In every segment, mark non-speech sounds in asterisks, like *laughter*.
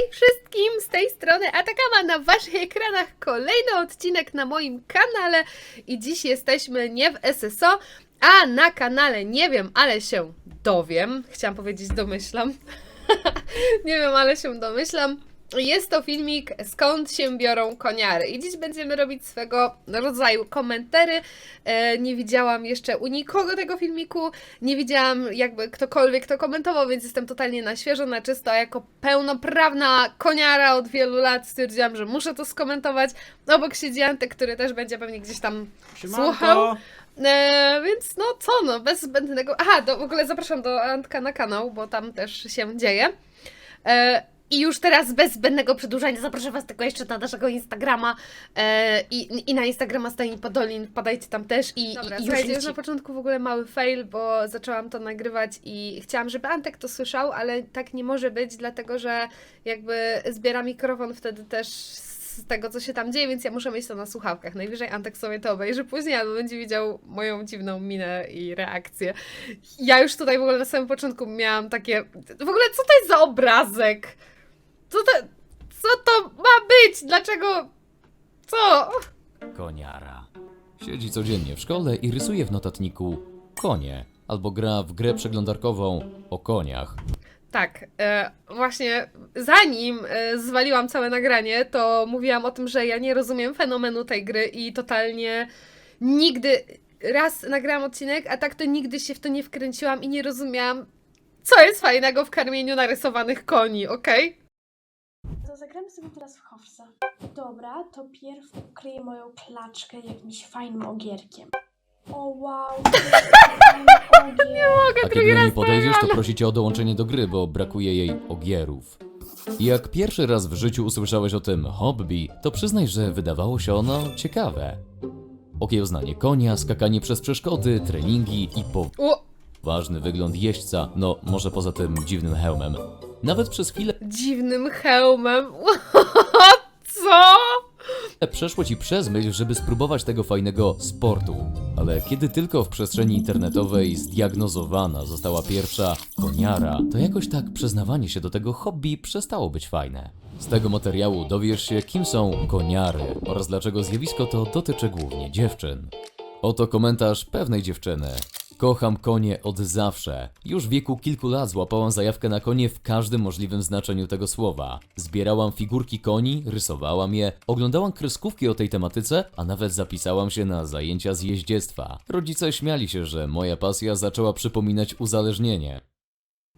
Hej wszystkim, z tej strony Atakama na waszych ekranach kolejny odcinek na moim kanale i dziś jesteśmy nie w SSO, a na kanale nie wiem, ale się dowiem. Chciałam powiedzieć domyślam. *laughs* nie wiem, ale się domyślam. Jest to filmik skąd się biorą koniary i dziś będziemy robić swego rodzaju komentary. E, nie widziałam jeszcze u nikogo tego filmiku, nie widziałam jakby ktokolwiek to komentował, więc jestem totalnie na świeżo, na czysto, a jako pełnoprawna koniara od wielu lat stwierdziłam, że muszę to skomentować. Obok siedzi Antek, który też będzie pewnie gdzieś tam Siemanko. słuchał. E, więc no co no, bez zbędnego... Aha, to w ogóle zapraszam do Antka na kanał, bo tam też się dzieje. E, I już teraz bez zbędnego przedłużania zapraszam Was tylko jeszcze na naszego Instagrama e, i, i na Instagrama Stani Podolin, wpadajcie tam też i, Dobra, i, już słuchajcie, jest na początku w ogóle mały fail, bo zaczęłam to nagrywać i chciałam, żeby Antek to słyszał, ale tak nie może być, dlatego że jakby zbiera mikrofon wtedy też z tego, co się tam dzieje, więc ja muszę mieć to na słuchawkach. Najwyżej Antek sobie to obejrzy później, albo będzie widział moją dziwną minę i reakcję. Ja już tutaj w ogóle na samym początku miałam takie... W ogóle co to jest za obrazek? Co to, co to ma być? Dlaczego... Co? Koniara. Siedzi codziennie w szkole i rysuje w notatniku konie, albo gra w grę przeglądarkową o koniach. Tak, e, właśnie zanim e, zwaliłam całe nagranie, to mówiłam o tym, że ja nie rozumiem fenomenu tej gry i totalnie nigdy, raz nagrałam odcinek, a tak to nigdy się w to nie wkręciłam i nie rozumiałam, co jest fajnego w karmieniu narysowanych koni, okej? Zagramy sobie teraz w Hofsa. Dobra, to pierw ukryję moją klaczkę jakimś fajnym ogierkiem. O wow, to jest fajny ogier. Mogę A drugi kiedy do raz niej podejdziesz, to powiem, prosi cię o dołączenie do gry, bo brakuje jej ogierów. I jak pierwszy raz w życiu usłyszałeś o tym hobby, to przyznaj, że wydawało się ono ciekawe. Okiełznanie konia, skakanie przez przeszkody, treningi i po O, Ważny wygląd jeźdźca, no może poza tym dziwnym hełmem. Nawet przez chwilę dziwnym hełmem. *laughs* Co? przeszło ci przez myśl, żeby spróbować tego fajnego sportu. Ale kiedy tylko w przestrzeni internetowej zdiagnozowana została pierwsza koniara, to jakoś tak przyznawanie się do tego hobby przestało być fajne. Z tego materiału dowiesz się, kim są koniary oraz dlaczego zjawisko to dotyczy głównie dziewczyn. Oto komentarz pewnej dziewczyny. Kocham konie od zawsze. Już w wieku kilku lat złapałam zajawkę na konie w każdym możliwym znaczeniu tego słowa. Zbierałam figurki koni, rysowałam je, oglądałam kreskówki o tej tematyce, a nawet zapisałam się na zajęcia z jeździectwa. Rodzice śmiali się, że moja pasja zaczęła przypominać uzależnienie.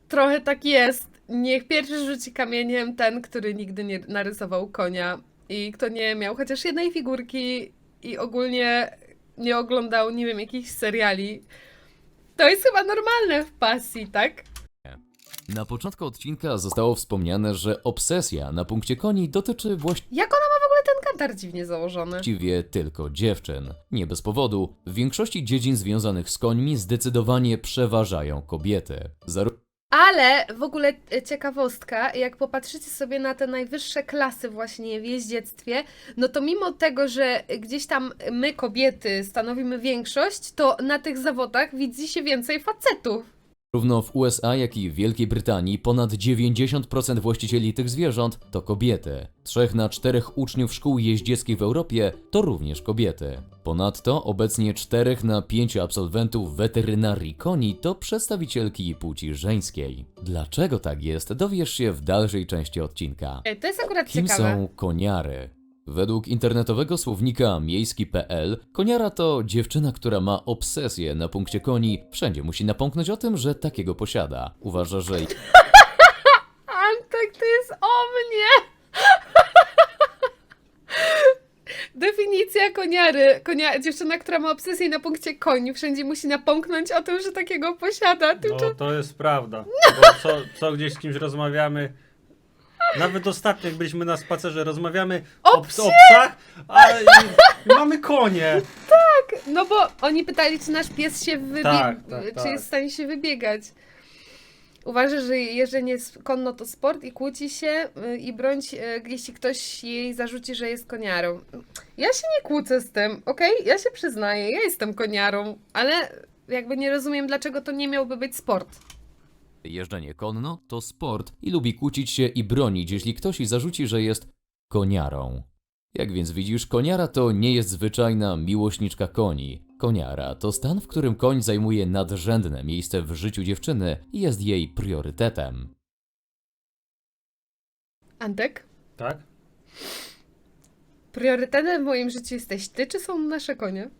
Trochę tak jest. Niech pierwszy rzuci kamieniem ten, który nigdy nie narysował konia i kto nie miał chociaż jednej figurki i ogólnie nie oglądał, nie wiem, jakichś seriali. To jest chyba normalne w pasji, tak? Na początku odcinka zostało wspomniane, że obsesja na punkcie koni dotyczy Jak ona ma w ogóle ten kantar dziwnie założony? właściwie tylko dziewczyn. Nie bez powodu. W większości dziedzin związanych z końmi zdecydowanie przeważają kobiety. Zarówno Ale w ogóle e, ciekawostka, jak popatrzycie sobie na te najwyższe klasy właśnie w jeździectwie, no to mimo tego, że gdzieś tam my kobiety stanowimy większość, to na tych zawodach widzi się więcej facetów. Równo w USA, jak i w Wielkiej Brytanii ponad 90% właścicieli tych zwierząt to kobiety. Trzech na czterech uczniów szkół jeździeckich w Europie to również kobiety. Ponadto obecnie czterech na pięciu absolwentów weterynarii koni to przedstawicielki płci żeńskiej. Dlaczego tak jest, dowiesz się w dalszej części odcinka. Ej, To jest akurat Kim ciekawe. są koniary? Według internetowego słownika miejski.pl, koniara to dziewczyna, która ma obsesję na punkcie koni. Wszędzie musi napomknąć o tym, że takiego posiada. Uważa, że *laughs* Antek, to jest o mnie! *laughs* Definicja koniary. Konia, dziewczyna, która ma obsesję na punkcie koni, wszędzie musi napomknąć o tym, że takiego posiada. No to jest prawda. *laughs* Bo co, co gdzieś z kimś rozmawiamy. Nawet ostatnio, jak byliśmy na spacerze, rozmawiamy O o, o psach, a i, i *laughs* mamy konie. No bo oni pytali, czy nasz pies się wybiega, Tak, tak, czy tak. jest w stanie się wybiegać. Uważa, że jeżdżenie jest konno to sport i kłóci się y, i brońć, y, jeśli ktoś jej zarzuci, że jest koniarą. Ja się nie kłócę z tym, okej? Ja się przyznaję, ja jestem koniarą, ale jakby nie rozumiem, dlaczego to nie miałby być sport. Jeżdżenie konno to sport i lubi kłócić się i bronić, jeśli ktoś jej zarzuci, że jest koniarą. Jak więc widzisz, koniara to nie jest zwyczajna miłośniczka koni. Koniara to stan, w którym koń zajmuje nadrzędne miejsce w życiu dziewczyny i jest jej priorytetem. Antek? Tak? Priorytetem w moim życiu jesteś ty, czy są nasze konie?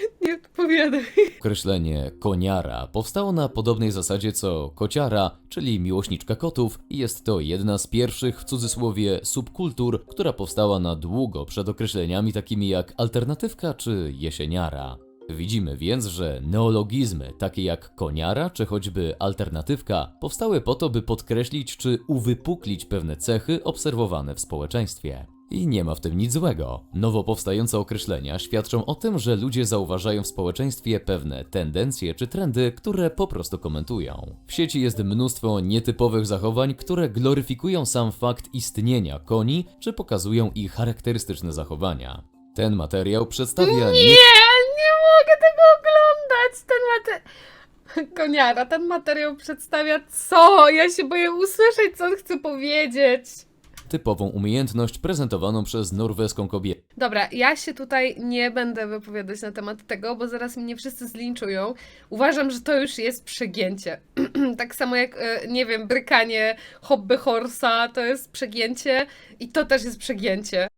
*laughs* Nie odpowiadaj. Określenie koniara powstało na podobnej zasadzie co kociara, czyli miłośniczka kotów i jest to jedna z pierwszych w cudzysłowie subkultur, która powstała na długo przed określeniami takimi jak alternatywka czy jesieniara. Widzimy więc, że neologizmy takie jak koniara czy choćby alternatywka powstały po to, by podkreślić czy uwypuklić pewne cechy obserwowane w społeczeństwie. I nie ma w tym nic złego. Nowo powstające określenia świadczą o tym, że ludzie zauważają w społeczeństwie pewne tendencje czy trendy, które po prostu komentują. W sieci jest mnóstwo nietypowych zachowań, które gloryfikują sam fakt istnienia koni, czy pokazują ich charakterystyczne zachowania. Ten materiał przedstawia nie... Nie, mogę tego oglądać. Ten materiał. *laughs* Koniara, ten materiał przedstawia co? Ja się boję usłyszeć, co on chce powiedzieć. Typową umiejętność prezentowaną przez norweską kobietę. Dobra, ja się tutaj nie będę wypowiadać na temat tego, bo zaraz mnie wszyscy zlinczują. Uważam, że to już jest przegięcie. *clears throat* tak samo jak, e, nie wiem, brykanie hobby horsa to jest przegięcie i to też jest przegięcie.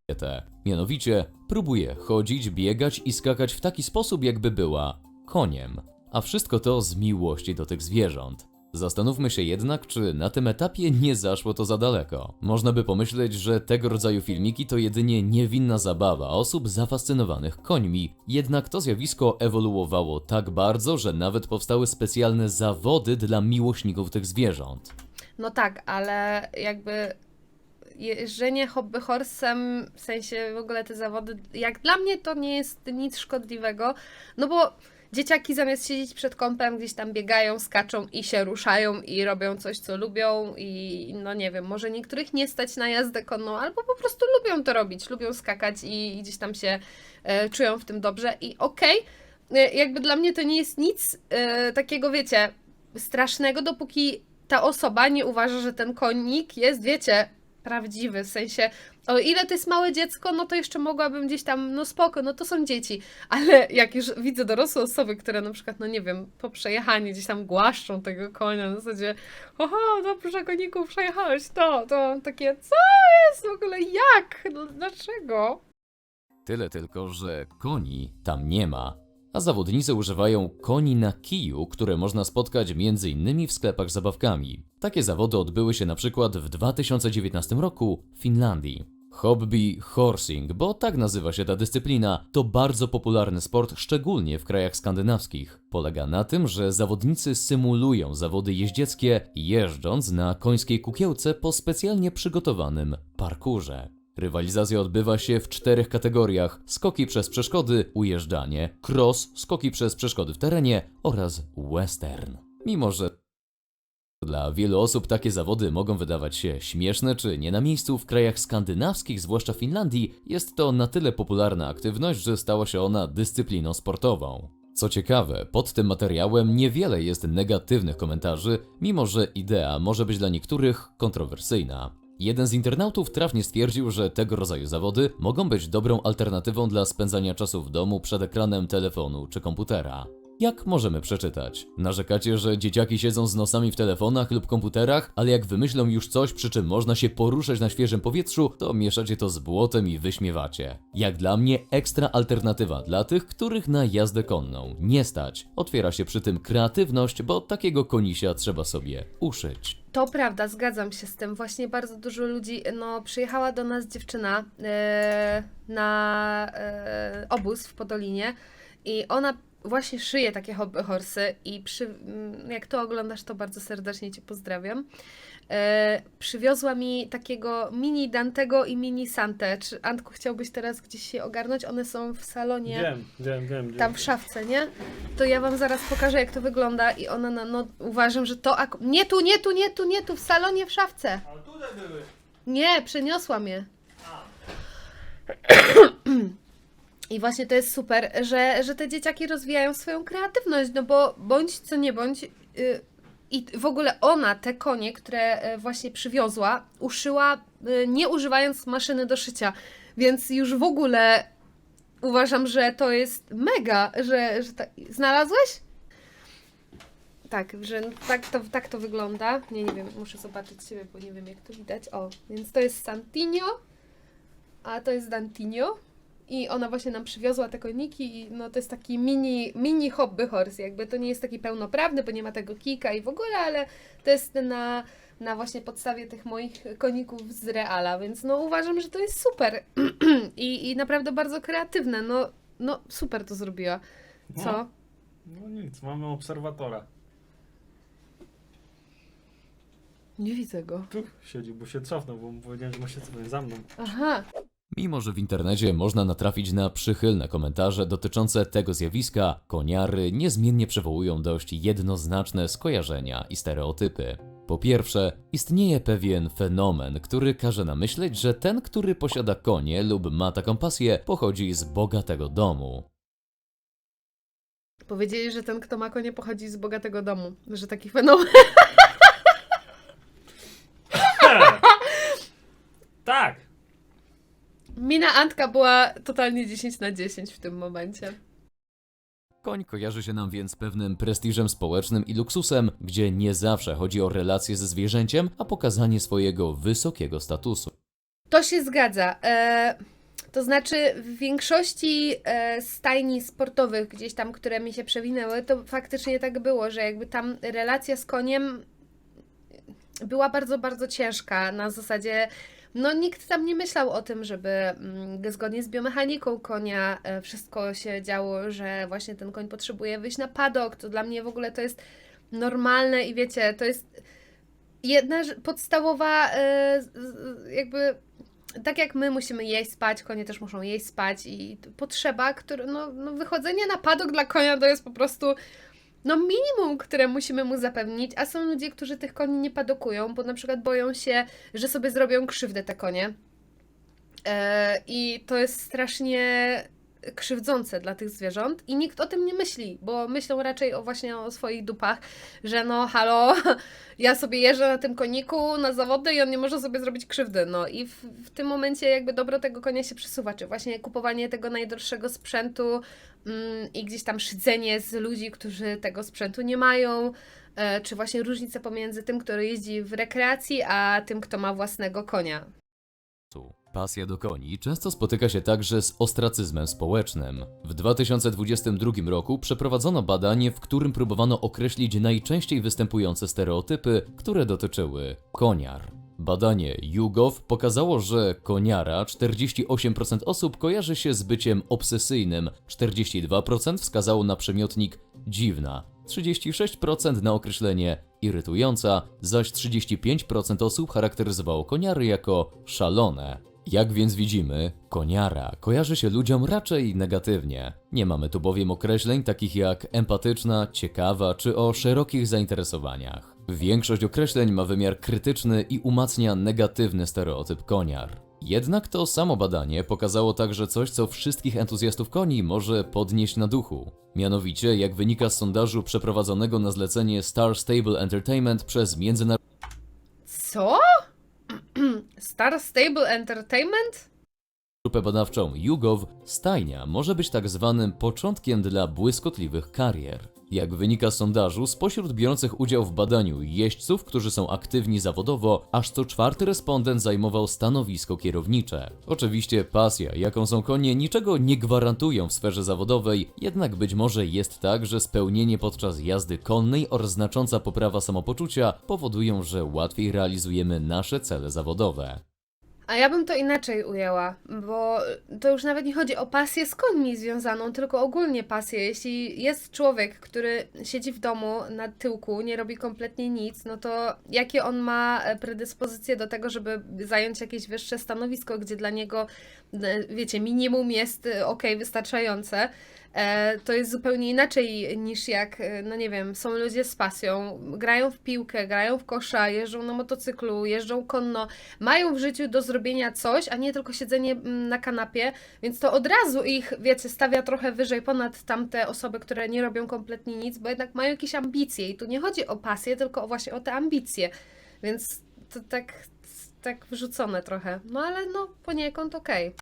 Mianowicie próbuje chodzić, biegać i skakać w taki sposób, jakby była koniem. A wszystko to z miłości do tych zwierząt. Zastanówmy się jednak, czy na tym etapie nie zaszło to za daleko. Można by pomyśleć, że tego rodzaju filmiki to jedynie niewinna zabawa osób zafascynowanych końmi, jednak to zjawisko ewoluowało tak bardzo, że nawet powstały specjalne zawody dla miłośników tych zwierząt. No tak, ale jakby jeżdżenie hobby horsem, w sensie w ogóle te zawody, jak dla mnie to nie jest nic szkodliwego, no bo dzieciaki zamiast siedzieć przed kąpem gdzieś tam biegają, skaczą i się ruszają i robią coś, co lubią i no nie wiem, może niektórych nie stać na jazdę konną, albo po prostu lubią to robić, lubią skakać i, gdzieś tam się e, czują w tym dobrze. I okej, e, jakby dla mnie to nie jest nic e, takiego, wiecie, strasznego, dopóki ta osoba nie uważa, że ten konik jest, wiecie, prawdziwy. W sensie, o ile to jest małe dziecko, no to jeszcze mogłabym gdzieś tam, no spoko, no to są dzieci. Ale jak już widzę dorosłe osoby, które na przykład, no nie wiem, po przejechaniu gdzieś tam głaszczą tego konia, na zasadzie, oho, dobrze, koniku, przejechałeś to, to takie, co jest w ogóle, jak, dlaczego? Tyle tylko, że koni tam nie ma, a zawodnicy używają koni na kiju, które można spotkać m.in. w sklepach z zabawkami. Takie zawody odbyły się na przykład w 2019 roku w Finlandii. Hobby horsing, bo tak nazywa się ta dyscyplina, to bardzo popularny sport, szczególnie w krajach skandynawskich. Polega na tym, że zawodnicy symulują zawody jeździeckie, jeżdżąc na końskiej kukiełce po specjalnie przygotowanym parkurze. Rywalizacja odbywa się w czterech kategoriach: skoki przez przeszkody, ujeżdżanie, cross, skoki przez przeszkody w terenie oraz western. Mimo, że dla wielu osób takie zawody mogą wydawać się śmieszne czy nie na miejscu, w krajach skandynawskich, zwłaszcza Finlandii, jest to na tyle popularna aktywność, że stała się ona dyscypliną sportową. Co ciekawe, pod tym materiałem niewiele jest negatywnych komentarzy, mimo że idea może być dla niektórych kontrowersyjna. Jeden z internautów trafnie stwierdził, że tego rodzaju zawody mogą być dobrą alternatywą dla spędzania czasu w domu przed ekranem telefonu czy komputera. Jak możemy przeczytać? Narzekacie, że dzieciaki siedzą z nosami w telefonach lub komputerach, ale jak wymyślą już coś, przy czym można się poruszać na świeżym powietrzu, to mieszacie to z błotem i wyśmiewacie. Jak dla mnie ekstra alternatywa dla tych, których na jazdę konną nie stać. Otwiera się przy tym kreatywność, bo takiego konisia trzeba sobie uszyć. To prawda, zgadzam się z tym. Właśnie bardzo dużo ludzi, no przyjechała do nas dziewczyna e, na e, obóz w Podolinie i ona właśnie szyje takie hobby horsy i przy, mm, jak to oglądasz, to bardzo serdecznie Cię pozdrawiam. E, przywiozła mi takiego mini Dantego i mini Santę. Czy Antku chciałbyś teraz gdzieś się ogarnąć? One są w salonie Wiem, wiem, wiem. wiem. tam w szafce, nie? To ja wam zaraz pokażę, jak to wygląda i ona, na, no uważam, że to ak- Nie tu, nie tu, nie tu, nie tu, w salonie, w szafce. Ale tutaj były. Nie, przeniosła mnie. I właśnie to jest super, że, że te dzieciaki rozwijają swoją kreatywność, no bo bądź co nie bądź, y, i w ogóle ona te konie, które e, właśnie przywiozła, uszyła y, nie używając maszyny do szycia. Więc już w ogóle uważam, że to jest mega, że, że ta... znalazłeś? Tak, że tak to, tak to wygląda. Nie, nie wiem, muszę zobaczyć siebie, bo nie wiem jak to widać. O, więc to jest Santinio, a to jest Dantinio. I ona właśnie nam przywiozła te koniki i no to jest taki mini, mini hobby horse, jakby to nie jest taki pełnoprawny, bo nie ma tego kika i w ogóle, ale to jest na, na właśnie podstawie tych moich koników z Reala, więc no uważam, że to jest super *clears throat* I, i naprawdę bardzo kreatywne, no, no super to zrobiła. Co? No. No nic, mamy obserwatora. Nie widzę go. Tu siedzi, bo się cofnął, bo mu powiedziałem, że ma się cofnąć za mną. Aha, Mimo, że w internecie można natrafić na przychylne komentarze dotyczące tego zjawiska, koniary niezmiennie przywołują dość jednoznaczne skojarzenia i stereotypy. Po pierwsze, istnieje pewien fenomen, który każe nam myśleć, że ten, który posiada konie lub ma taką pasję, pochodzi z bogatego domu. powiedzieli, że ten kto ma konie pochodzi z bogatego domu, że taki fenomen. *laughs* Tak! Mina Antka była totalnie 10 na 10 w tym momencie. Koń kojarzy się nam więc pewnym prestiżem społecznym i luksusem, gdzie nie zawsze chodzi o relacje ze zwierzęciem, a pokazanie swojego wysokiego statusu. To się zgadza. E, to znaczy, w większości e, stajni sportowych, gdzieś tam, które mi się przewinęły, to faktycznie tak było, że jakby tam relacja z koniem była bardzo, bardzo ciężka. Na zasadzie, no nikt tam nie myślał o tym, żeby mm, zgodnie z biomechaniką konia e, wszystko się działo, że właśnie ten koń potrzebuje wyjść na padok. To dla mnie w ogóle to jest normalne i wiecie, to jest jedna podstawowa e, jakby tak jak my musimy jeść, spać, konie też muszą jeść, spać i potrzeba, który, no, no wychodzenie na padok dla konia to jest po prostu no minimum, które musimy mu zapewnić, a są ludzie, którzy tych koni nie padokują, bo na przykład boją się, że sobie zrobią krzywdę te konie. E, I to jest strasznie krzywdzące dla tych zwierząt i nikt o tym nie myśli, bo myślą raczej o właśnie o swoich dupach, że no halo, *laughs* ja sobie jeżdżę na tym koniku na zawody i on nie może sobie zrobić krzywdy. No i w, w tym momencie jakby dobro tego konia się przesuwa, czy właśnie kupowanie tego najdroższego sprzętu mm, i gdzieś tam szydzenie z ludzi, którzy tego sprzętu nie mają, e, czy właśnie różnica pomiędzy tym, który jeździ w rekreacji, a tym, kto ma własnego konia. Pasja do koni często spotyka się także z ostracyzmem społecznym. W 2022 roku przeprowadzono badanie, w którym próbowano określić najczęściej występujące stereotypy, które dotyczyły koniar. Badanie YouGov pokazało, że koniara 48% osób kojarzy się z byciem obsesyjnym, 42% wskazało na przymiotnik dziwna, 36% na określenie irytująca, zaś 35% osób charakteryzowało koniary jako szalone. Jak więc widzimy, koniara kojarzy się ludziom raczej negatywnie. Nie mamy tu bowiem określeń takich jak empatyczna, ciekawa czy o szerokich zainteresowaniach. Większość określeń ma wymiar krytyczny i umacnia negatywny stereotyp koniar. Jednak to samo badanie pokazało także coś, co wszystkich entuzjastów koni może podnieść na duchu. Mianowicie, jak wynika z sondażu przeprowadzonego na zlecenie Star Stable Entertainment przez międzynarodowy Co? *clears throat* Star Stable Entertainment? grupę badawczą YouGov, stajnia może być tak zwanym początkiem dla błyskotliwych karier. Jak wynika z sondażu, spośród biorących udział w badaniu jeźdźców, którzy są aktywni zawodowo, aż co czwarty respondent zajmował stanowisko kierownicze. Oczywiście pasja, jaką są konie, niczego nie gwarantują w sferze zawodowej, jednak być może jest tak, że spełnienie podczas jazdy konnej oraz znacząca poprawa samopoczucia powodują, że łatwiej realizujemy nasze cele zawodowe. A ja bym to inaczej ujęła, bo to już nawet nie chodzi o pasję z końmi związaną, tylko ogólnie pasję. Jeśli jest człowiek, który siedzi w domu na tyłku, nie robi kompletnie nic, no to jakie on ma e, predyspozycje do tego, żeby zająć jakieś wyższe stanowisko, gdzie dla niego, e, wiecie, minimum jest ok, wystarczające. E, to jest zupełnie inaczej niż jak, e, no nie wiem, są ludzie z pasją, grają w piłkę, grają w kosza, jeżdżą na motocyklu, jeżdżą konno, mają w życiu do zrobienia coś, a nie tylko siedzenie mm, na kanapie, więc to od razu ich, wiecie, stawia trochę wyżej ponad tamte osoby, które nie robią kompletnie nic, bo jednak mają jakieś ambicje. I tu nie chodzi o pasję, tylko właśnie o te ambicje, więc to tak, tak wrzucone trochę, no ale no poniekąd okej.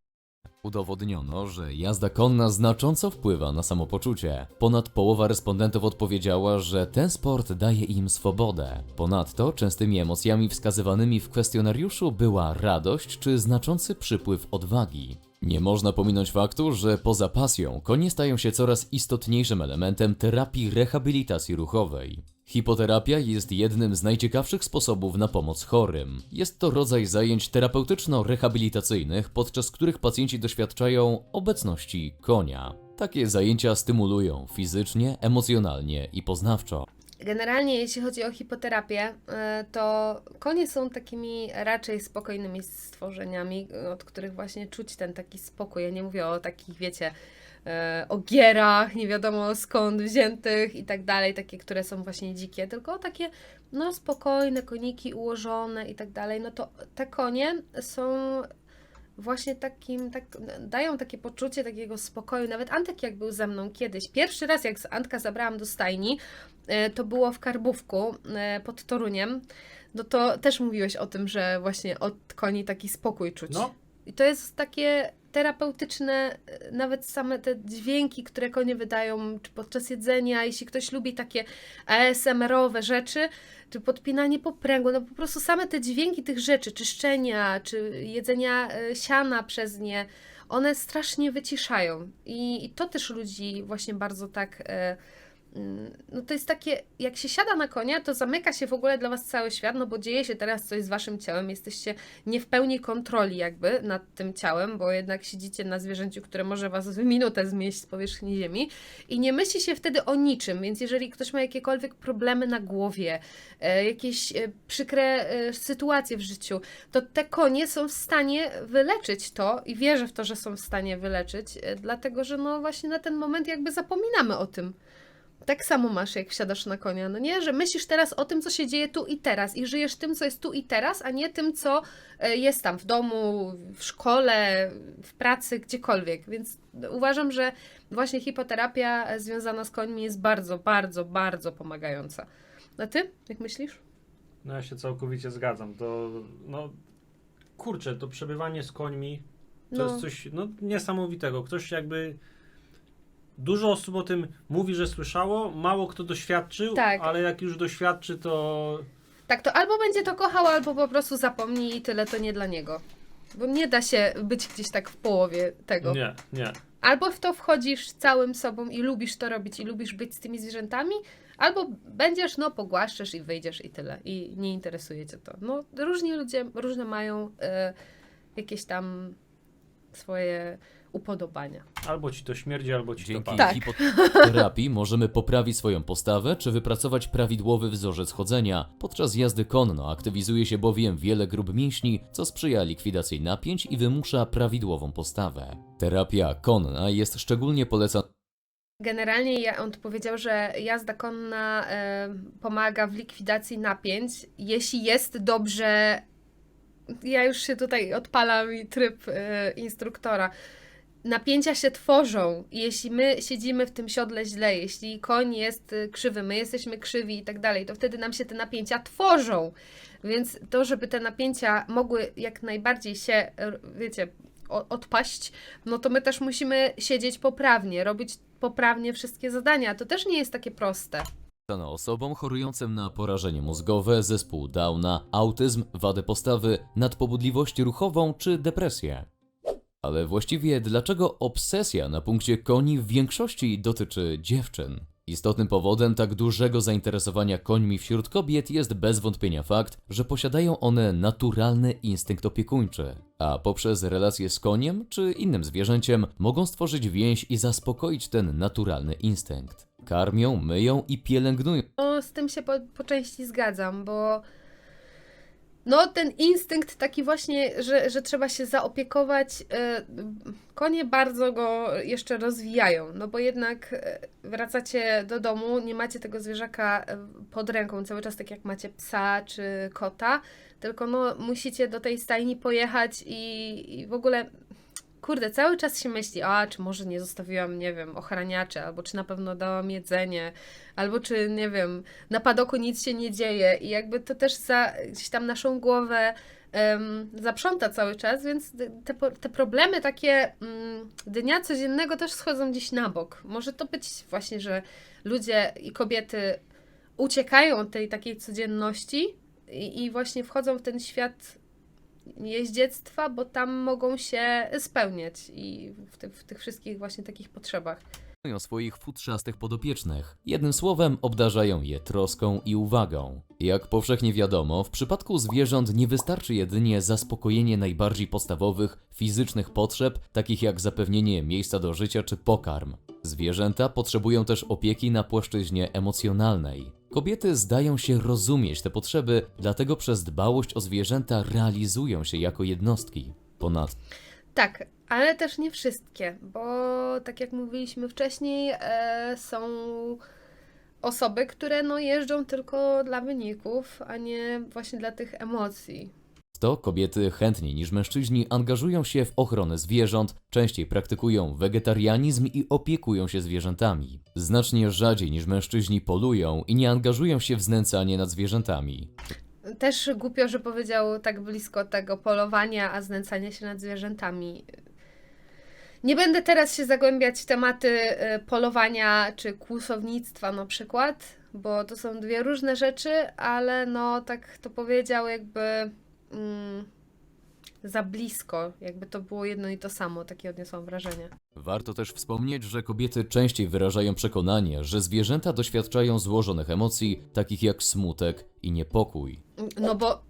Udowodniono, że jazda konna znacząco wpływa na samopoczucie. Ponad połowa respondentów odpowiedziała, że ten sport daje im swobodę. Ponadto częstymi emocjami wskazywanymi w kwestionariuszu była radość czy znaczący przypływ odwagi. Nie można pominąć faktu, że poza pasją konie stają się coraz istotniejszym elementem terapii rehabilitacji ruchowej. Hipoterapia jest jednym z najciekawszych sposobów na pomoc chorym. Jest to rodzaj zajęć terapeutyczno-rehabilitacyjnych, podczas których pacjenci doświadczają obecności konia. Takie zajęcia stymulują fizycznie, emocjonalnie i poznawczo. Generalnie jeśli chodzi o hipoterapię, e, to konie są takimi raczej spokojnymi stworzeniami, od których właśnie czuć ten taki spokój. Ja nie mówię o takich, wiecie, e, ogierach, nie wiadomo skąd wziętych i tak dalej, takie, które są właśnie dzikie, tylko o takie no spokojne koniki ułożone i tak dalej. No to te konie są właśnie takim, tak, dają takie poczucie takiego spokoju. Nawet Antek jak był ze mną kiedyś, pierwszy raz jak z Antka zabrałam do stajni, e, to było w Karbówku e, pod Toruniem, no to też mówiłeś o tym, że właśnie od koni taki spokój czuć. No. I to jest takie terapeutyczne, e, nawet same te dźwięki, które konie wydają, czy podczas jedzenia, jeśli ktoś lubi takie ASMR-owe rzeczy, czy podpinanie popręgu, no po prostu same te dźwięki tych rzeczy, czyszczenia, czy jedzenia e, siana przez nie, one strasznie wyciszają. I, i to też ludzi właśnie bardzo tak. E, no to jest takie, jak się siada na konia, to zamyka się w ogóle dla Was cały świat, no bo dzieje się teraz coś z Waszym ciałem, jesteście nie w pełni kontroli jakby nad tym ciałem, bo jednak siedzicie na zwierzęciu, które może Was w minutę zmieść z powierzchni ziemi i nie myśli się wtedy o niczym, więc jeżeli ktoś ma jakiekolwiek problemy na głowie, e, jakieś e, przykre e, sytuacje w życiu, to te konie są w stanie wyleczyć to i wierzę w to, że są w stanie wyleczyć, dlatego że no właśnie na ten moment jakby zapominamy o tym. Tak samo masz, jak wsiadasz na konia, no nie? Że myślisz teraz o tym, co się dzieje tu i teraz i żyjesz tym, co jest tu i teraz, a nie tym, co e, jest tam w domu, w szkole, w pracy, gdziekolwiek. Więc uważam, że właśnie hipoterapia e, związana z końmi jest bardzo, bardzo, bardzo pomagająca. A ty, jak myślisz? No ja się całkowicie zgadzam. To, no, kurczę, to przebywanie z końmi to No. jest coś no, niesamowitego. Ktoś jakby. Dużo osób o tym mówi, że słyszało, mało kto doświadczył, Tak. ale jak już doświadczy, to Tak, to albo będzie to kochał, albo po prostu zapomni i tyle, to nie dla niego. Bo nie da się być gdzieś tak w połowie tego. nie, nie. Albo w to wchodzisz całym sobą i lubisz to robić i lubisz być z tymi zwierzętami, albo będziesz, no pogłaszczesz i wyjdziesz i tyle. I nie interesuje cię to. No, różni ludzie, różne mają e, jakieś tam swoje upodobania. Albo ci to śmierdzi, albo ci Dzięki to pali. Tak. hipoterapii *laughs* możemy poprawić swoją postawę czy wypracować prawidłowy wzorzec chodzenia. Podczas jazdy konno aktywizuje się bowiem wiele grup mięśni, co sprzyja likwidacji napięć i wymusza prawidłową postawę. Terapia konna jest szczególnie polecana Generalnie ja, on tu powiedział, że jazda konna e, pomaga w likwidacji napięć, jeśli jest dobrze. Ja już się tutaj odpala mi tryb e, instruktora. Napięcia się tworzą. i Jeśli my siedzimy w tym siodle źle, jeśli koń jest e, krzywy, my jesteśmy krzywi i tak dalej, to wtedy nam się te napięcia tworzą. Więc to, żeby te napięcia mogły jak najbardziej się, wiecie, odpaść, no to my też musimy siedzieć poprawnie, robić poprawnie wszystkie zadania. To też nie jest takie proste. Osobom chorującym na porażenie mózgowe, zespół Downa, autyzm, wadę postawy, nadpobudliwość ruchową czy depresję. Ale właściwie dlaczego obsesja na punkcie koni w większości dotyczy dziewczyn? Istotnym powodem tak dużego zainteresowania końmi wśród kobiet jest bez wątpienia fakt, że posiadają one naturalny instynkt opiekuńczy, a poprzez relacje z koniem czy innym zwierzęciem mogą stworzyć więź i zaspokoić ten naturalny instynkt. Karmią, myją i pielęgnują. No, z tym się po, po części zgadzam, bo no ten instynkt taki właśnie, że, że trzeba się zaopiekować, e, konie bardzo go jeszcze rozwijają, no bo jednak e, wracacie do domu, nie macie tego zwierzaka e, pod ręką cały czas, tak jak macie psa czy kota, tylko no musicie do tej stajni pojechać i, i w ogóle kurde, cały czas się myśli, a czy może nie zostawiłam, nie wiem, ochraniaczy, albo czy na pewno dałam jedzenie, albo czy, nie wiem, na padoku nic się nie dzieje i jakby to też za gdzieś tam naszą głowę em, zaprząta cały czas, więc te, te problemy takie mm, dnia codziennego też schodzą gdzieś na bok. Może to być właśnie, że ludzie i kobiety uciekają od tej takiej codzienności i, i właśnie wchodzą w ten świat jeździectwa, bo tam mogą się spełniać i w, ty, w tych wszystkich właśnie takich potrzebach. swoich futrzastych podopiecznych. Jednym słowem obdarzają je troską i uwagą. Jak powszechnie wiadomo, w przypadku zwierząt nie wystarczy jedynie zaspokojenie najbardziej podstawowych fizycznych potrzeb, takich jak zapewnienie miejsca do życia czy pokarm. Zwierzęta potrzebują też opieki na płaszczyźnie emocjonalnej. Kobiety zdają się rozumieć te potrzeby, dlatego przez dbałość o zwierzęta realizują się jako jednostki. Ponadto Tak, ale też nie wszystkie, bo tak jak mówiliśmy wcześniej, e, są osoby, które no jeżdżą tylko dla wyników, a nie właśnie dla tych emocji. To kobiety chętniej niż mężczyźni angażują się w ochronę zwierząt, częściej praktykują wegetarianizm i opiekują się zwierzętami. Znacznie rzadziej niż mężczyźni polują i nie angażują się w znęcanie nad zwierzętami. Też głupio, że powiedział tak blisko tego polowania, a znęcania się nad zwierzętami. Nie będę teraz się zagłębiać w tematy y, polowania czy kłusownictwa na przykład, bo to są dwie różne rzeczy, ale no tak to powiedział jakby mm, za blisko, jakby to było jedno i to samo, takie odniosłam wrażenie. Warto też wspomnieć, że kobiety częściej wyrażają przekonanie, że zwierzęta doświadczają złożonych emocji, takich jak smutek i niepokój. No bo,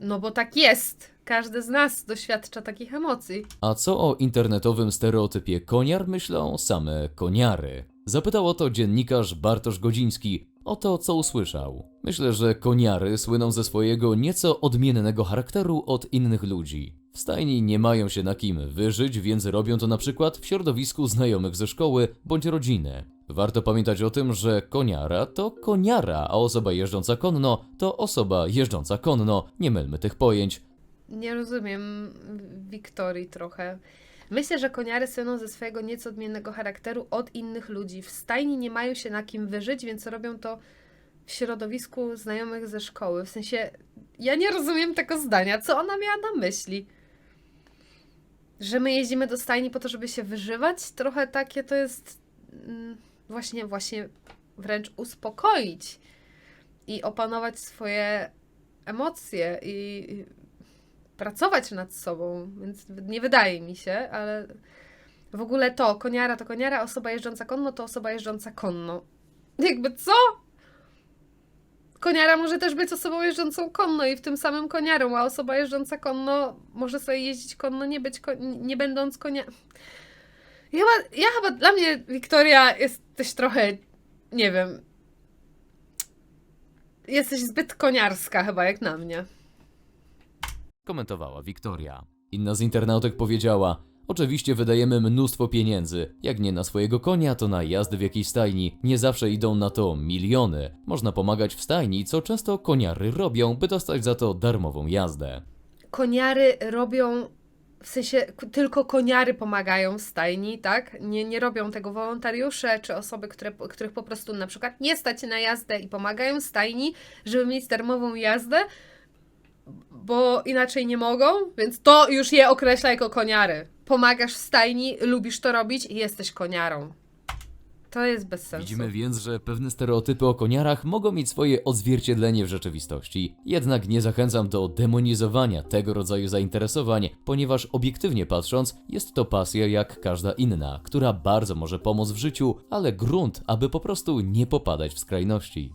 no bo tak jest. Każdy z nas doświadcza takich emocji. A co o internetowym stereotypie koniar myślą same koniary? Zapytał o to dziennikarz Bartosz Godziński. Oto co usłyszał. Myślę, że koniary słyną ze swojego nieco odmiennego charakteru od innych ludzi. W stajni nie mają się na kim wyżyć, więc robią to na przykład w środowisku znajomych ze szkoły bądź rodziny. Warto pamiętać o tym, że koniara to koniara, a osoba jeżdżąca konno to osoba jeżdżąca konno. Nie mylmy tych pojęć. Nie rozumiem Wiktorii trochę. Myślę, że koniary słyną ze swojego nieco odmiennego charakteru od innych ludzi. W stajni nie mają się na kim wyżyć, więc robią to w środowisku znajomych ze szkoły. W sensie, ja nie rozumiem tego zdania. Co ona miała na myśli? Że my jeździmy do stajni po to, żeby się wyżywać? Trochę takie to jest mm, właśnie, właśnie wręcz uspokoić i opanować swoje emocje i i pracować nad sobą, więc nie wydaje mi się, ale w ogóle to, koniara to koniara, osoba jeżdżąca konno to osoba jeżdżąca konno. Jakby co? Koniara może też być osobą jeżdżącą konno i w tym samym koniarą, a osoba jeżdżąca konno może sobie jeździć konno, nie być nie będąc konia. Ja chyba, ja chyba, dla mnie Wiktoria jesteś trochę, nie wiem, jesteś zbyt koniarska chyba, jak na mnie. Komentowała Wiktoria. Inna z internautek powiedziała: Oczywiście wydajemy mnóstwo pieniędzy. Jak nie na swojego konia, to na jazdy w jakiejś stajni. Nie zawsze idą na to miliony. Można pomagać w stajni, co często koniary robią, by dostać za to darmową jazdę. koniary robią, w sensie tylko koniary pomagają w stajni, tak? Nie, nie robią tego wolontariusze czy osoby, które, których po prostu na przykład nie stać na jazdę i pomagają w stajni, żeby mieć darmową jazdę, bo inaczej nie mogą, więc to już je określa jako koniary. Pomagasz w stajni, lubisz to robić i jesteś koniarą. To jest bez sensu. Widzimy więc, że pewne stereotypy o koniarach mogą mieć swoje odzwierciedlenie w rzeczywistości. Jednak nie zachęcam do demonizowania tego rodzaju zainteresowań, ponieważ obiektywnie patrząc, jest to pasja jak każda inna, która bardzo może pomóc w życiu, ale grunt, aby po prostu nie popadać w skrajności.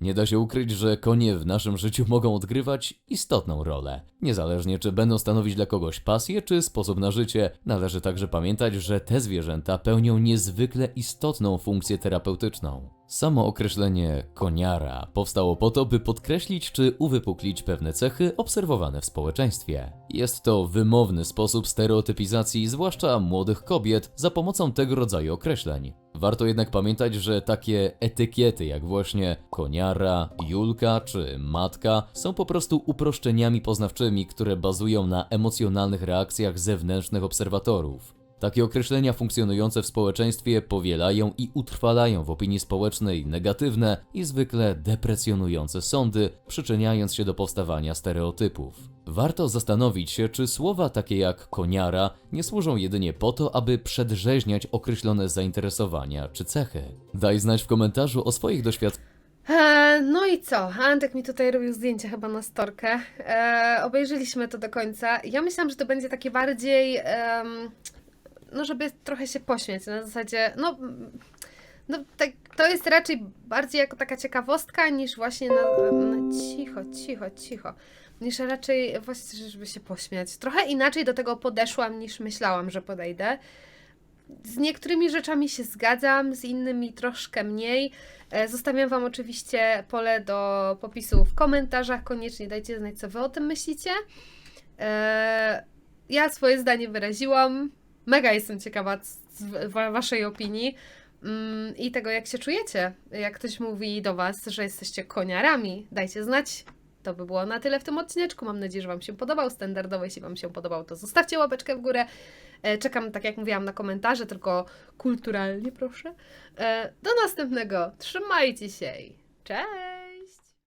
Nie da się ukryć, że konie w naszym życiu mogą odgrywać istotną rolę. Niezależnie czy będą stanowić dla kogoś pasję czy sposób na życie, należy także pamiętać, że te zwierzęta pełnią niezwykle istotną funkcję terapeutyczną. Samo określenie koniara powstało po to, by podkreślić czy uwypuklić pewne cechy obserwowane w społeczeństwie. Jest to wymowny sposób stereotypizacji, zwłaszcza młodych kobiet, za pomocą tego rodzaju określeń. Warto jednak pamiętać, że takie etykiety jak właśnie koniara, julka czy matka są po prostu uproszczeniami poznawczymi, które bazują na emocjonalnych reakcjach zewnętrznych obserwatorów. Takie określenia funkcjonujące w społeczeństwie powielają i utrwalają w opinii społecznej negatywne i zwykle deprecjonujące sądy, przyczyniając się do powstawania stereotypów. Warto zastanowić się, czy słowa takie jak koniara nie służą jedynie po to, aby przedrzeźniać określone zainteresowania czy cechy. Daj znać w komentarzu o swoich doświadczeniach. No i co? Antek mi tutaj robił zdjęcie chyba na storkę. E, obejrzeliśmy to do końca. Ja myślałam, że to będzie takie bardziej, em, no żeby trochę się pośmiać, na zasadzie, no, no tak, to jest raczej bardziej jako taka ciekawostka niż właśnie na, na cicho, cicho, cicho. Niż raczej właśnie, żeby się pośmiać. Trochę inaczej do tego podeszłam niż myślałam, że podejdę. Z niektórymi rzeczami się zgadzam, z innymi troszkę mniej. E, Zostawiam Wam oczywiście pole do popisu w komentarzach. Koniecznie dajcie znać, co Wy o tym myślicie. E, Ja swoje zdanie wyraziłam. Mega jestem ciekawa Waszej opinii mm, i tego, jak się czujecie. Jak ktoś mówi do Was, że jesteście koniarami, dajcie znać. To by było na tyle w tym odcineczku. Mam nadzieję, że Wam się podobał. Standardowo, jeśli Wam się podobał, to zostawcie łapeczkę w górę. E, Czekam, tak jak mówiłam, na komentarze, tylko kulturalnie proszę. E, Do następnego. Trzymajcie się. Cześć!